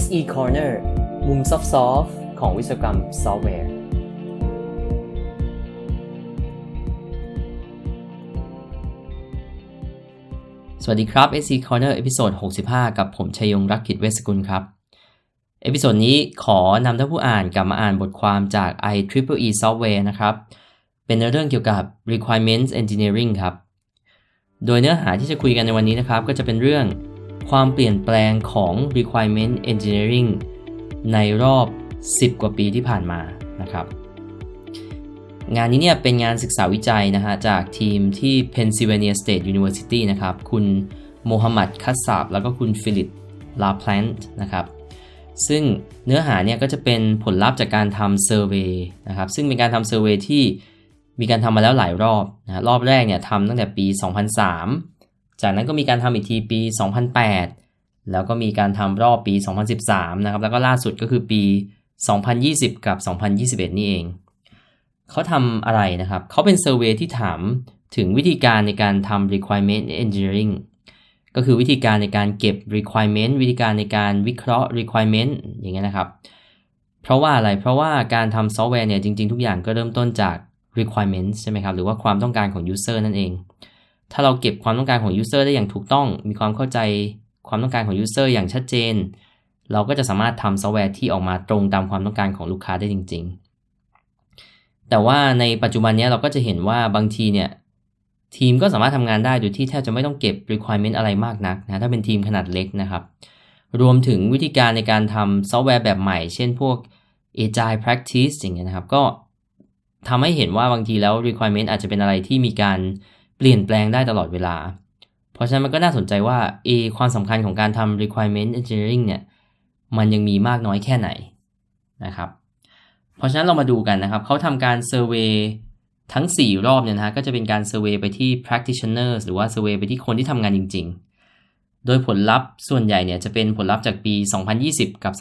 SE Corner มุมซอฟต์ของวิศวกรรมซอฟต์แวร์ สวัสดีครับ SE Corner เอพิโซด65 กับผมชัยยงรักกิจเวสกุลครับ เอพิโซดนี้ขอนำท่านผู้อ่านกลับมาอ่านบทความจาก IEEE Software นะครับ เป็นเรื่องเกี่ยวกับ Requirements Engineering ครับ โดยเนื้อหาที่จะคุยกันในวันนี้นะครับ ก็จะเป็นเรื่อง ความเปลี่ยนแปลงของ Requirement Engineering ในรอบ 10 กว่าปีที่ผ่านมานะครับ งานนี้เนี่ยเป็นงานศึกษาวิจัยนะฮะจากทีมที่ Pennsylvania State University นะครับ คุณโมฮัมหมัดคัสซาบแล้วก็คุณฟิลิปลาแพลนต์นะครับ ซึ่งเนื้อหาเนี่ยก็จะเป็นผลลัพธ์จากการทำเซอร์เวย์นะครับ ซึ่งเป็นการทำเซอร์เวย์ที่มีการทำมาแล้วหลายรอบนะรอบแรกเนี่ยทำตั้งแต่ปี 2003 จากนั้นก็มีการทำอีกทีปี 2008 แล้วก็มีการทำรอบปี 2013 นะครับ แล้วก็ล่าสุดก็คือปี 2020 กับ 2021 นี่เอง เขาทำอะไรนะครับ เขาเป็นเซอร์เวยที่ถามถึงวิธีการในการทำ requirement engineering ก็คือวิธีการในการเก็บ requirement วิธีการในการวิเคราะห์ requirement อย่างเงี้ยนะครับ เพราะว่าอะไร เพราะว่าการทำซอฟต์แวร์เนี่ยจริง ๆ ทุกอย่างก็เริ่มต้นจาก requirement ใช่ไหมครับ หรือว่าความต้องการของ user นั่นเอง ถ้าเราเก็บความต้องการของ user ได้อย่างถูกต้อง มีความเข้าใจความต้องการของ user อย่างชัดเจน เราก็จะสามารถทำซอฟต์แวร์ที่ออกมาตรงตามความต้องการของลูกค้าได้จริง ๆ แต่ว่าในปัจจุบันนี้เราก็จะเห็นว่าบางทีเนี่ยทีมก็สามารถทำงานได้โดยที่แทบจะไม่ต้องเก็บ requirement อะไรมากนักนะถ้าเป็นทีมขนาดเล็กนะครับ รวมถึงวิธีการในการทำซอฟต์แวร์แบบใหม่ เช่นพวก agile practice อย่างเงี้ยนะครับ ก็ทำให้เห็นว่าบางทีแล้ว requirement อาจจะเป็นอะไรที่มีการ ลี่ยนแปลงได้ตลอดเวลา เพราะฉะนั้นมันก็น่าสนใจว่าเอความสำคัญของการทำ requirement engineering เนี่ย มันยังมีมากน้อยแค่ไหนนะครับ เพราะฉะนั้นเรามาดูกันนะครับ เขาทำการเซอร์เวยทั้ง 4 รอบเนี่ยนะฮะ ก็จะเป็นการเซอร์เวยไปที่ practitioners หรือว่าเซอร์เวยไปที่คนที่ทำงานจริง ๆ โดยผลลัพธ์ส่วนใหญ่เนี่ยจะเป็นผลลัพธ์จากปี 2020 กับ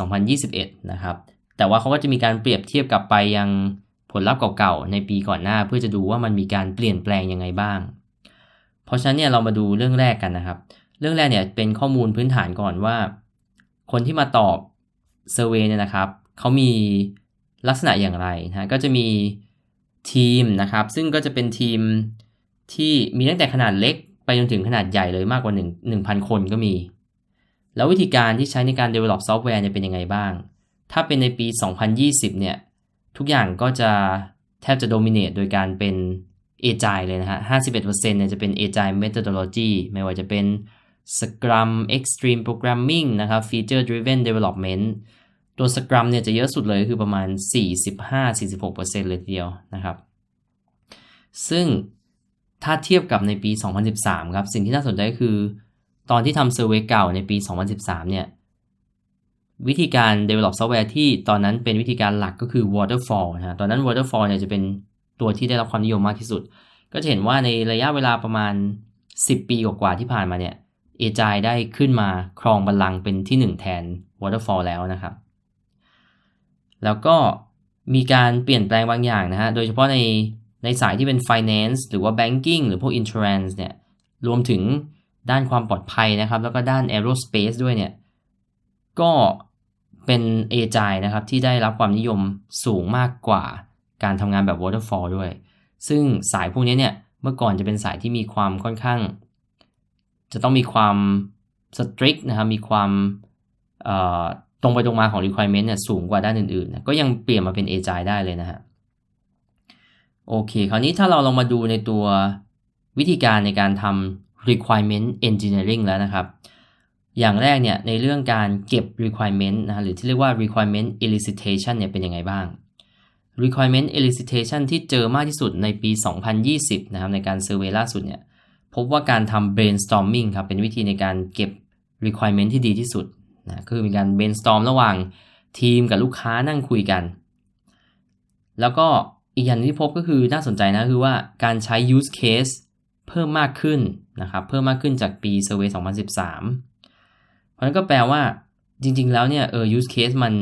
2021 นะครับ แต่ว่าเขาก็จะมีการเปรียบเทียบกับไปยังผลลัพธ์เก่าๆ ในปีก่อนหน้า เพื่อจะดูว่ามันมีการเปลี่ยนแปลงยังไงบ้าง เพราะฉะนั้นเนี่ยเรามาดูเรื่องแรกกันนะครับ เรื่องแรกเนี่ยเป็นข้อมูลพื้นฐานก่อนว่า คนที่มาตอบเซอร์เวยเนี่ยนะครับเขามีลักษณะอย่างไรนะก็จะมีทีมนะครับ ซึ่งก็จะเป็นทีมที่มีตั้งแต่ขนาดเล็กไปจนถึงขนาดใหญ่เลยมากกว่า 1 1,000 คนก็มี แล้ววิธีการที่ใช้ในการ develop ซอฟต์แวร์เนี่ยเป็นยังไงบ้าง ถ้าเป็นในปี 2020 เนี่ย ทุกอย่างก็จะแทบจะ dominate โดยการเป็น agile เลยนะฮะ 51%เนี่ยจะเป็น agile methodology ไม่ว่าจะเป็น Scrum Extreme Programming นะครับ Feature Driven Development ตัว Scrum เนี่ยจะเยอะสุดเลยคือประมาณ 45-46%เลยทีเดียวนะครับ ซึ่งถ้าเทียบกับในปี 2013 ครับ สิ่งที่น่าสนใจคือ ตอนที่ทำเซอร์เวยเก่าในปี 2013 เนี่ย วิธีการ develop ซอฟต์แวร์ที่ตอนนั้นเป็นวิธีการหลักก็คือ waterfall นะตอนนั้น waterfall เนี่ยจะเป็น ตัวที่ได้รับความนิยมมากที่สุด ก็จะเห็นว่าในระยะเวลาประมาณ 10 ปีกว่าๆที่ผ่านมาเนี่ย a g i ได้ขึ้นมาครองบัลลังก์เป็นที่ 1 แทน waterfall แล้วนะครับ แล้วก็มีการเปลี่ยนแปลงบางอย่างนะฮะ โดยเฉพาะในในสายที่เป็น finance หรือว่า banking หรือพวก insurance เนี่ย รวมถึงด้านความปลอดภัยนะครับ แล้วก็ด้าน aerospace ด้วยเนี่ย ก็เป็น a g i นะครับที่ได้รับความนิยมสูงมากกว่า การทำงานแบบ waterfall ด้วย ซึ่งสายพวกนี้เนี่ยเมื่อก่อนจะเป็นสายที่มีความค่อนข้าง จะต้องมีความ strict นะครับมีความตรงไปตรงมาของ requirement เนี่ยสูงกว่าด้านอื่นๆนะก็ยังเปลี่ยนมาเป็น agile ได้เลยนะฮะโอเค คราวนี้ถ้าเราลองมาดูในตัววิธีการในการทำ requirement engineering แล้วนะครับ อย่างแรกเนี่ยในเรื่องการเก็บ requirement นะหรือที่เรียกว่า requirement elicitation เนี่ยเป็นยังไงบ้าง requirement elicitation ที่เจอมากที่สุดในปี 2020 นะครับในการเซอร์เวยล่าสุดเนี่ยพบว่าการทำ brainstorming ครับเป็นวิธีในการเก็บ requirement ที่ดีที่สุดนะคือมีการ brainstorm ระหว่างทีมกับลูกค้านั่งคุยกัน แล้วก็อีกอย่างที่พบก็คือน่าสนใจนะคือว่าการใช้ use case เพิ่มมากขึ้นนะครับเพิ่มมากขึ้นจากปี survey 2013 เพราะนั้นก็แปลว่าจริงๆแล้วเนี่ยเออ use case มัน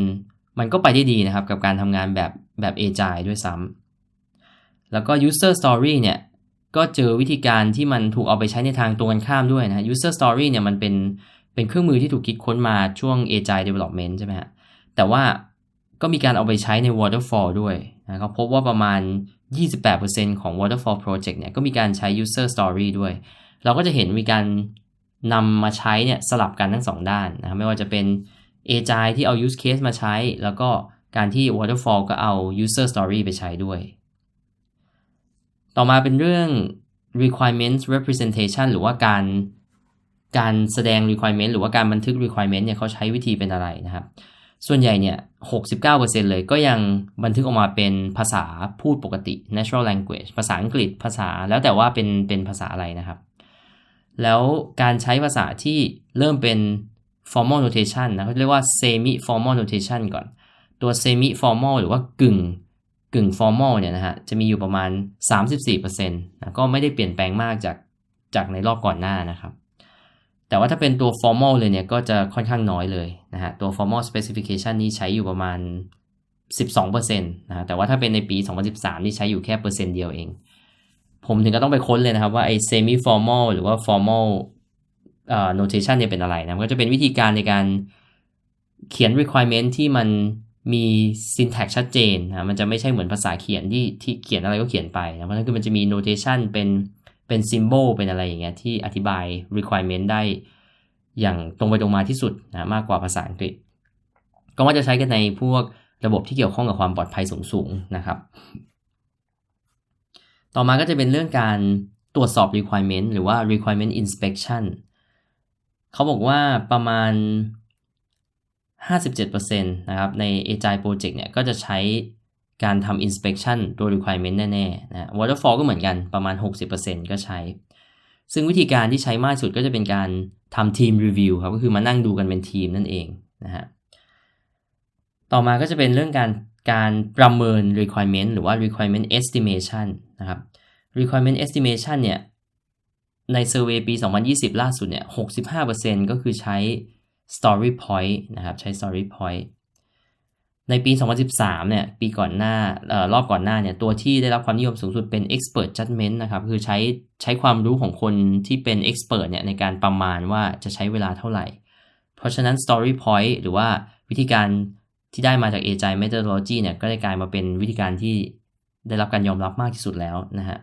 มันก็ไปได้ดีนะครับ กับการทำงานแบบ แบบ agile ด้วยซ้ำแล้วก็ user story เนี่ย ก็เจอวิธีการที่มันถูกเอาไปใช้ในทางตรงกันข้ามด้วยนะ user story เนี่ยมันเป็นเป็นเครื่องมือที่ถูกคิดค้นมาช่วง Agile Development ใช่ไหมฮะ แต่ว่าก็มีการเอาไปใช้ใน Waterfall ด้วยนะเขาพบว่าประมาณ 28%ของ Waterfall Project เนี่ยก็มีการใช้ User Story ด้วย เราก็จะเห็นมีการนำมาใช้เนี่ยสลับกันทั้งสองด้านนะไม่ว่าจะเป็น Agile ที่เอา Use Case มาใช้แล้วก็ การที่ Waterfall ก็เอา User Story ไปใช้ด้วย ต่อมาเป็นเรื่อง requirements representation หรือว่าการการแสดง requirement หรือว่าการบันทึก requirement เนี่ยเขาใช้วิธีเป็นอะไรนะครับ ส่วนใหญ่เนี่ย 69%เลยก็ยังบันทึกออกมาเป็นภาษาพูดปกติ natural language ภาษาอังกฤษภาษาแล้วแต่ว่าเป็นเป็นภาษาอะไรนะครับ แล้วการใช้ภาษาที่เริ่มเป็น formal notation นะเขาเรียกว่า semi formal notation ก่อน ตัว semi formal หรือว่ากึ่งกึ่ง formal เนี่ยนะฮะจะมีอยู่ประมาณ 34%นะก็ไม่ได้เปลี่ยนแปลงมากจากจากในรอบก่อนหน้านะครับ แต่ว่าถ้าเป็นตัว formal เลยเนี่ยก็จะค่อนข้างน้อยเลยนะฮะตัว formal specification นี่ใช้อยู่ประมาณ 12%นะแต่ว่าถ้าเป็นในปี 2013 นี่ใช้อยู่แค่เปอร์เซ็นต์เดียวเอง ผมถึงก็ต้องไปค้นเลยนะครับว่าไอ้ semi formal หรือว่า formal เอ่อ notation เนี่ยเป็นอะไรนะก็จะเป็นวิธีการในการเขียน requirement ที่มัน มี syntax ชัดเจนนะมันจะไม่ใช่เหมือนภาษาเขียนที่ที่เขียนอะไรก็เขียนไปนะเพราะฉะนั้นคือมันจะมี notation เป็นเป็นซิมโบลเป็นอะไรอย่างเงี้ยที่อธิบาย requirement ได้อย่างตรงไปตรงมาที่สุดนะมากกว่าภาษาอังกฤษ ก็ว่าจะใช้กันในพวกระบบที่เกี่ยวข้องกับความปลอดภัยสูงๆนะครับ ต่อมาก็จะเป็นเรื่องการตรวจสอบ requirement หรือว่า requirement inspection เขาบอกว่าประมาณ 57%นะครับใน Agile Project เนี่ยก็จะใช้การทำ inspection ตัว requirement แน่ๆนะ waterfall ก็เหมือนกันประมาณ 60%ก็ใช้ ซึ่งวิธีการที่ใช้มากสุดก็จะเป็นการทำ team review ครับก็คือมานั่งดูกันเป็นทีมนั่นเองนะฮะต่อมาก็จะเป็นเรื่องการการประเมิน requirement หรือว่า requirement estimation นะครับ requirement estimation เนี่ยใน survey ปี 2020 ล่าสุดเนี่ย 65%ก็คือใช้ story point นะครับ ใช้ story point ในปี 2013 เนี่ย ปีก่อนหน้าออรอบก่อนหน้าเนี่ย ตัวที่ได้รับความนิยมสูงสุดเป็น expert judgment นะครับ คือใช้ใช้ความรู้ของคนที่เป็น expert เนี่ย ในการประมาณว่าจะใช้เวลาเท่าไหร่ เพราะฉะนั้น story point หรือว่าวิธีการที่ได้มาจาก Agile methodology เนี่ย ก็ได้กลายมาเป็นวิธีการที่ได้รับการยอมรับมากที่สุดแล้วนะฮะ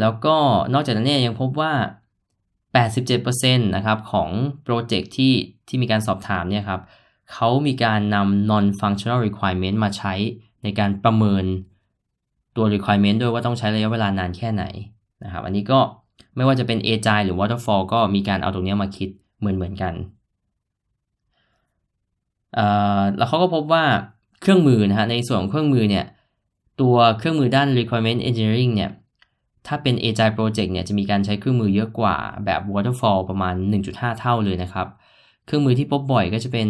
แล้วก็นอกจากนั้นเนี่ยยังพบว่า 87%นะครับของโปรเจกต์ที่ที่มีการสอบถามเนี่ยครับเขามีการนำ non functional requirement มาใช้ในการประเมินตัว requirement ด้วยว่าต้องใช้ระยะเวลานานแค่ไหนนะครับอันนี้ก็ไม่ว่าจะเป็น Agile หรือ Waterfall ก็มีการเอาตรงนี้มาคิดเหมือนเหมือนกันแล้วเขาก็พบว่าเครื่องมือนะฮะในส่วนของเครื่องมือเนี่ยตัวเครื่องมือด้าน requirement engineering เนี่ย ถ้าเป็น Agile project เนี่ยจะมีการใช้เครื่องมือเยอะกว่าแบบ Waterfall ประมาณ 1.5 เท่าเลยนะครับ เครื่องมือที่พบบ่อยก็จะเป็น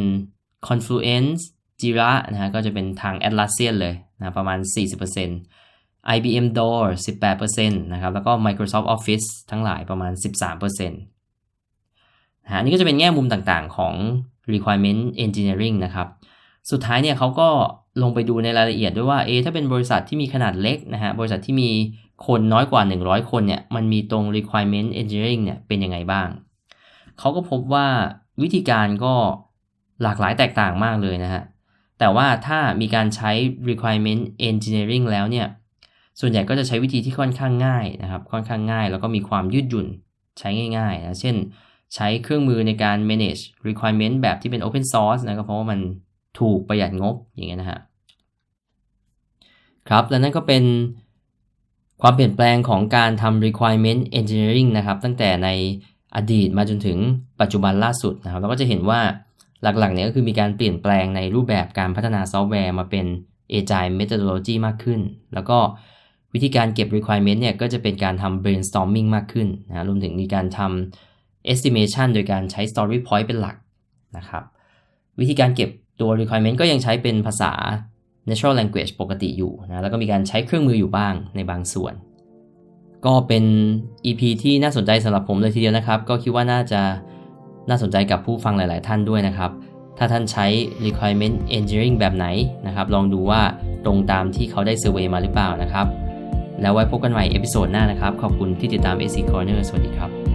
Confluence Jira นะฮะก็จะเป็นทาง Atlassian เลยนะประมาณ 40% IBM Door 18%นะครับแล้วก็ Microsoft Office ทั้งหลายประมาณ 13%นะอันนี้ก็จะเป็นแง่มุมต่างๆของ requirement engineering นะครับ สุดท้ายเนี่ยเขาก็ลงไปดูในรายละเอียดด้วยว่าเอถ้าเป็นบริษัทที่มีขนาดเล็กนะฮะบริษัทที่มี คนน้อยกว่า 100 คนเนี่ยมันมีตรง requirement engineering เนี่ยเป็นยังไงบ้าง เขาก็พบว่าวิธีการก็หลากหลายแตกต่างมากเลยนะฮะ แต่ว่าถ้ามีการใช้ requirement engineering แล้วเนี่ย ส่วนใหญ่ก็จะใช้วิธีที่ค่อนข้างง่ายนะครับ ค่อนข้างง่าย แล้วก็มีความยืดหยุ่นใช้ง่ายๆนะเช่น ใช้เครื่องมือในการ manage requirement แบบที่เป็น open source นะครับเพราะว่ามันถูกประหยัดงบอย่างเงี้ยนะฮะ ครับ และนั่นก็เป็น ความเปลี่ยนแปลงของการทำ requirement engineering นะครับ ตั้งแต่ในอดีตมาจนถึงปัจจุบันล่าสุดนะครับ เราก็จะเห็นว่าหลักๆเนี่ยก็คือมีการเปลี่ยนแปลงในรูปแบบการพัฒนาซอฟต์แวร์มาเป็น Agile Methodology มากขึ้น แล้วก็วิธีการเก็บ requirement เนี่ยก็จะเป็นการทำ brainstorming มากขึ้นนะรวมถึงมีการทำ estimation โดยการใช้ story point เป็นหลักนะครับ วิธีการเก็บตัว requirement ก็ยังใช้เป็นภาษา natural language ปกติอยู่นะแล้วก็มีการใช้เครื่องมืออยู่บ้างในบางส่วน ก็เป็น EP ที่น่าสนใจสำหรับผมเลยทีเดียวนะครับ ก็คิดว่าน่าจะน่าสนใจกับผู้ฟังหลาย ๆ ท่านด้วยนะครับ ถ้าท่านใช้ requirement engineering แบบไหนนะครับ ลองดูว่าตรงตามที่เขาได้เซอร์เวยมาหรือเปล่านะครับ แล้วไว้พบกันใหม่เอพิโซดหน้านะครับ ขอบคุณที่ติดตาม AC Corner สวัสดีครับ